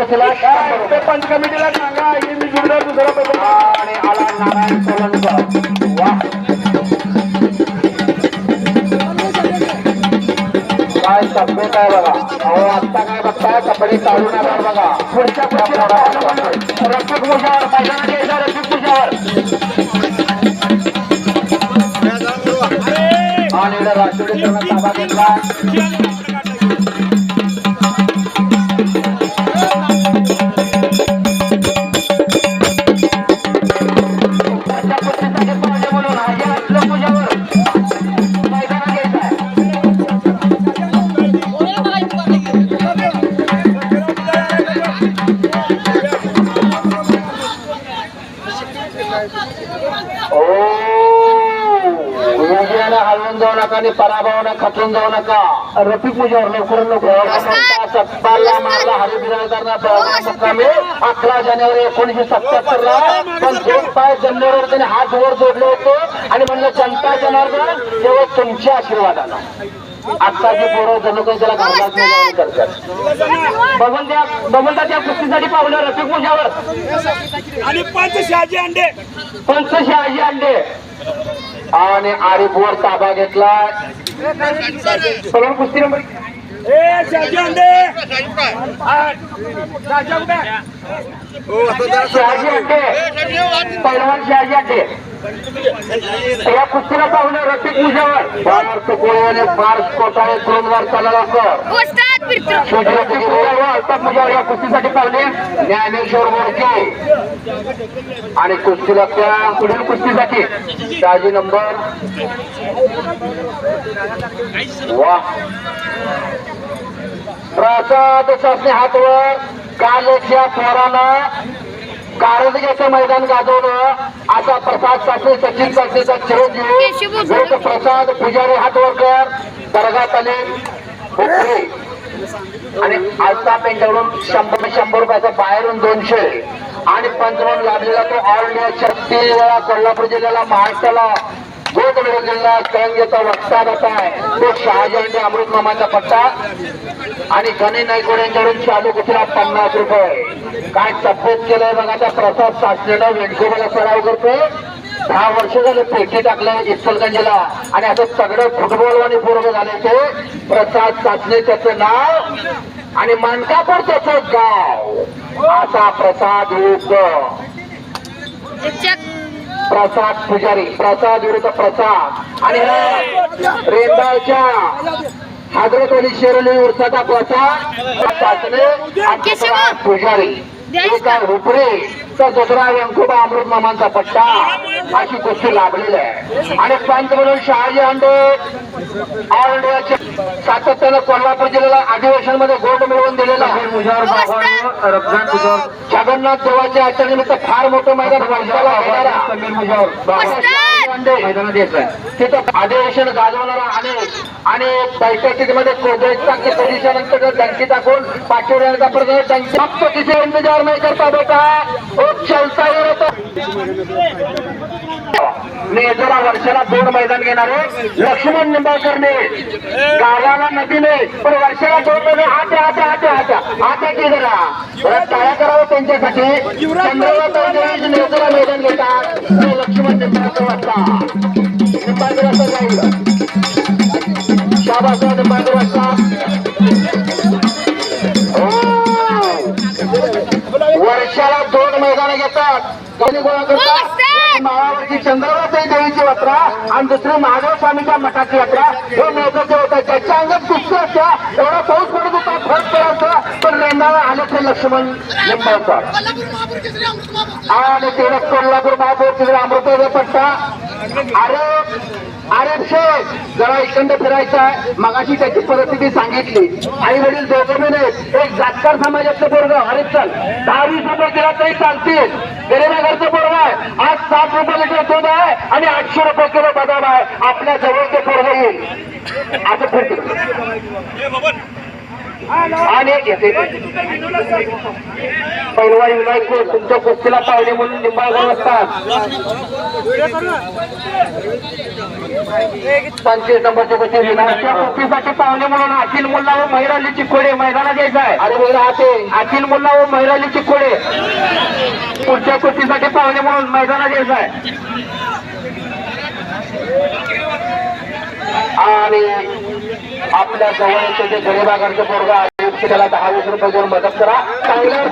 रुपये. पंच कमिटीला सांगा हे मी जुडणार दुसरा बघू आणि आला नारायण सोलनकर वा. काय तब्येत आहे बघा. अहो आत्ता काय बघताय? कबड्डी चालू नाही बघा. पुढच्या पुढच्या रक्षक मैदानात घ्यायचा रक्षक मुजावर आणि राष्ट्रवादी सरांना ताबा घेतला. हलवून जाऊ नका आणि पराभवानं खचून जाऊ नका. मुजावर लवकर लवकर सत्ताला मारला हरिबिराजदारना मुक्कामी अकरा जानेवारी एकोणीशे सत्याहत्तर ला पण दोन पाय जमिनीवर त्याने हात वर जोडले होते. आणि म्हणलं जनता जनार्दन तेव्हा तुमच्या आशीर्वादानं. आजचा जे पोरं जणू काही त्याला नाही करतात. द्या बघून द्या त्या कुस्तीसाठी पाहुलं रफिक मुजावर. आणि पंच शहाजी अंडे. पंच शहाजी अंडे. आणि आरिफवर ताबा घेतला. सगळं कुस्ती नंबर ए शहाजी अंडे? शहाजी पहिलवान शहाजी अंडे. या कुस्तीला पाहुणे रफिक मुजावर फार तुकोळ्याने फार कोटाळे करून चालला लवकर उस्ताद फिरतो. छोटी मुजावर अल्ताफ मुजावर या कुस्तीसाठी पाहुणे ज्ञानेश्वर मोडके आणि कुस्तीला त्या पुढील कुस्तीसाठी शहाजी नंबर. वा. प्रसाद शासने हातवर. कालच्या पोरानं कारंजग्याचं मैदान गाजवलं असा प्रसाद शास्त्री सचिन शास्त्रीचा चिरंजीव प्रसाद पुजारी हातवरकर दर्गात आले. आणि आलता पेंटावरून शंभर शंभर रुपयाचा बाहेरून दोनशे आणि पंचावन्न लाभलेला तो ऑल इंडिया छत्तीस वेळा कोल्हापूर जिल्ह्याला महाराष्ट्राला गोद जिल्हा करंगेचा वक्ता कसा आहे. तो शहाजी अमृत मामाचा पट्टा आणि गणे नायकोड यांच्याकडून चालू कुठला पन्नास रुपये. काय तब्येत केलंय बघा त्या प्रसाद सासलेला वेणकोबाला सराव करतोय. दहा वर्ष झाले पेटी टाकलं इचलगंजीला आणि असं सगळं फुटबॉलवाणी पूर्ण झाले ते. प्रसाद साचणे त्याचं नाव आणि मानकापूर त्याचं गाव. असा प्रसाद रूप. प्रसाद पुजारी प्रसाद विरुद्ध प्रसाद. आणि रेंदाळच्या हजरत अली शेरली उर्साचा प्रसाद पुजारी. तर दुसरा व्यंकोबा अमृत मामांचा पट्टा अशी गोष्टी लाभलेली आहे. आणि पंच म्हणून शहाजी अंडे ऑल इंडियाचे सातत्यानं कोल्हापूर जिल्ह्याला अधिवेशनमध्ये गोट मिळवून दिलेला जगन्नाथ देवाच्या आचरणीनिमित्त फार मोठं मैदान वर्षाला घेणारा अंडे मैदानात यायचं तिथं अधिवेशन गाजवणारा अनेक आणि बैठकीमध्ये कोजळीत टाकली. पोलिसांच्या नंतर डंकी टाकून पाठीवर येण्याचा प्रयत्न डंकी फक्त तिथे इंतजार नाही करता बेटा. ओ चलता येत होता. मी जरा वर्षाला दोन मैदान घेणारे आहे. लक्ष्मण निंबाळकरने गावाला नदीने पण वर्षाला दोन मैदान हात्या हात्या हात्या हात्या आत्या की जरा. जरा टाळ्या करावं त्यांच्यासाठी. चंद्रकांत जाईल वाटता. वर्षाला दोन मैदान घेतात. कोणी गोळा करतात. एक माळावरची चंद्रवाताई देवीची यात्रा आणि दुसरी महादेव स्वामीच्या मठाची यात्रा. हे महत्त्वाचे होतं. ज्याच्या अंगात कुस्ती असत्या एवढा पाऊस पडत होता पण रेंदाळा आले ते लक्ष्मण लिंबाळकर आणि ते कोल्हापूर महापौर तिकडे अमृतोदय पट्टा. अरे अरे शेख जरा इकडं फिरायचा आहे. मगाशी त्याची परिस्थिती सांगितली. आई वडील दोघं बी एक जातकार समाजातलं पोरग अरे चल दहा वीस रुपये दिला तरी चालतील. गरीबाघरचं पोरग आहे. आज सात रुपये लिटर दूध आहे आणि आठशे रुपये किलो बदाम आहे. आपल्या जवळचे पोरग येईल. असं फिरते. आणि येते पैलवान विनायक तुमच्या कुस्तीला पावले म्हणून निंबाळकर असतात. पंचवीस नंबरचे कुस्ती विनायकच्या कुस्तीसाठी पावले म्हणून अखिल मुल्ला व महिराली चिकोडे मैदानात यायचा आहे. अरे वेगळा हाते. अखिल मुल्ला व महिराली चिकोडे पुढच्या कुस्तीसाठी पावले म्हणून मैदानात यायचा आहे आणि आपल्या जवळ येतो जे गरीबाकडचे पोरगा त्याला दहा वीस रुपये देऊन मदत करा. चांगल्यावर